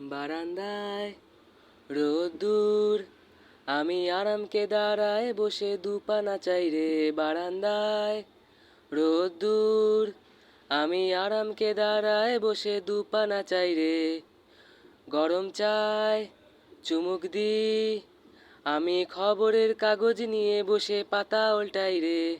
বারান্দায় রোদ্দুর আমি আরামকে দাঁড়ায় বসে দুপানা চাই রে বারান্দায় রোদ্দুর আমি আরামকে দাঁড়ায় বসে দুপানা চাই রে। গরম চায় চুমুক দি। আমি খবরের কাগজ নিয়ে বসে পাতা উল্টাই রে।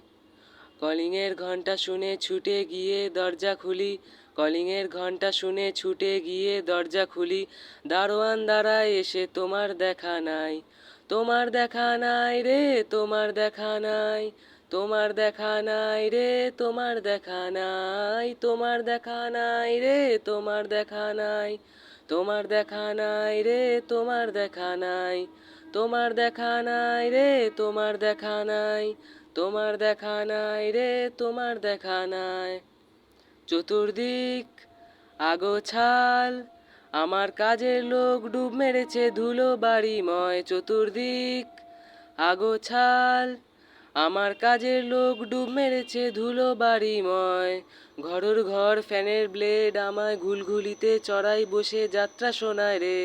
কলিংয়ের ঘণ্টা শুনে ছুটে গিয়ে দরজা খুলি কলিংয়ের ঘণ্টা শুনে ছুটে গিয়ে দরজা খুলি দারোয়ান দাঁড়ায় এসে তোমার দেখা নাই তোমার দেখা নাই রে তোমার দেখা নাই তোমার দেখা নাই রে তোমার দেখা নাই তোমার দেখা নাই রে তোমার দেখা নাই তোমার দেখা নাই রে তোমার দেখা নাই তোমার দেখা নাই রে তোমার দেখা নাই তোমার দেখা নাই রে তোমার দেখা নাই চতুর্দিক আগোছাল। আমার কাজের লোক ডুব মেরেছে ধুলো বাড়ি ময় চতুর্দিক আগোছাল। আমার কাজের লোক ডুব মেরেছে ধুলো বাড়ি ময় ঘরর ঘর ফ্যানের ব্লেড আমায় ঘুলঘুলিতে চড়াই বসে যাত্রা শোনায় রে।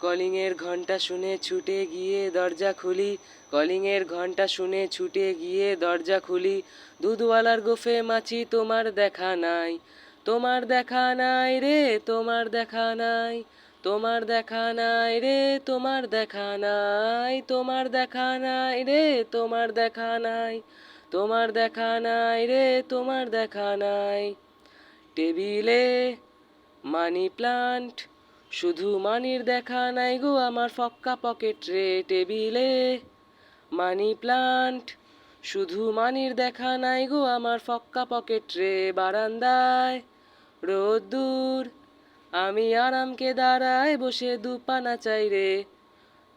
কলিংয়ের ঘণ্টা শুনে ছুটে গিয়ে দরজা খুলি, কলিংয়ের ঘণ্টা শুনে ছুটে গিয়ে দরজা খুলি। দুধওয়ালার গোফে মাছি, তোমার দেখা নাই। তোমার দেখা নাই রে, তোমার দেখা নাই। তোমার দেখা নাই রে, তোমার দেখা নাই। তোমার দেখা নাই রে, তোমার দেখা নাই। তোমার দেখা নাই রে, তোমার দেখা নাই। টেবিলে মানি প্লান্ট শুধু মানির দেখা নাই গো আমার ফক্কা পকেট রে টেবিলে। মানি প্লান্ট, শুধু মানির দেখা নাই গো আমার ফক্কা পকেট রে বারান্দায়। রোদ্দুর আমি আরামকে দাঁড়ায় বসে দুপানা চাই রে।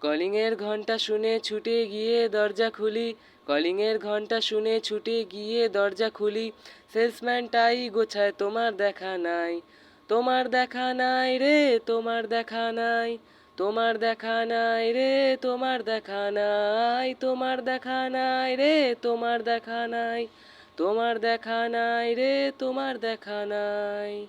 কলিংয়ের ঘণ্টা শুনে ছুটে গিয়ে দরজা খুলি, কলিংয়ের ঘণ্টা শুনে ছুটে গিয়ে দরজা খুলি। সেলসম্যানটাই গোছায় তোমার দেখা নাই। তোমার দেখা নাই রে, তোমার দেখা নাই, তোমার দেখা নাই রে, তোমার দেখা নাই, তোমার দেখা নাই রে, তোমার দেখা নাই, তোমার দেখা নাই রে, তোমার দেখা নাই।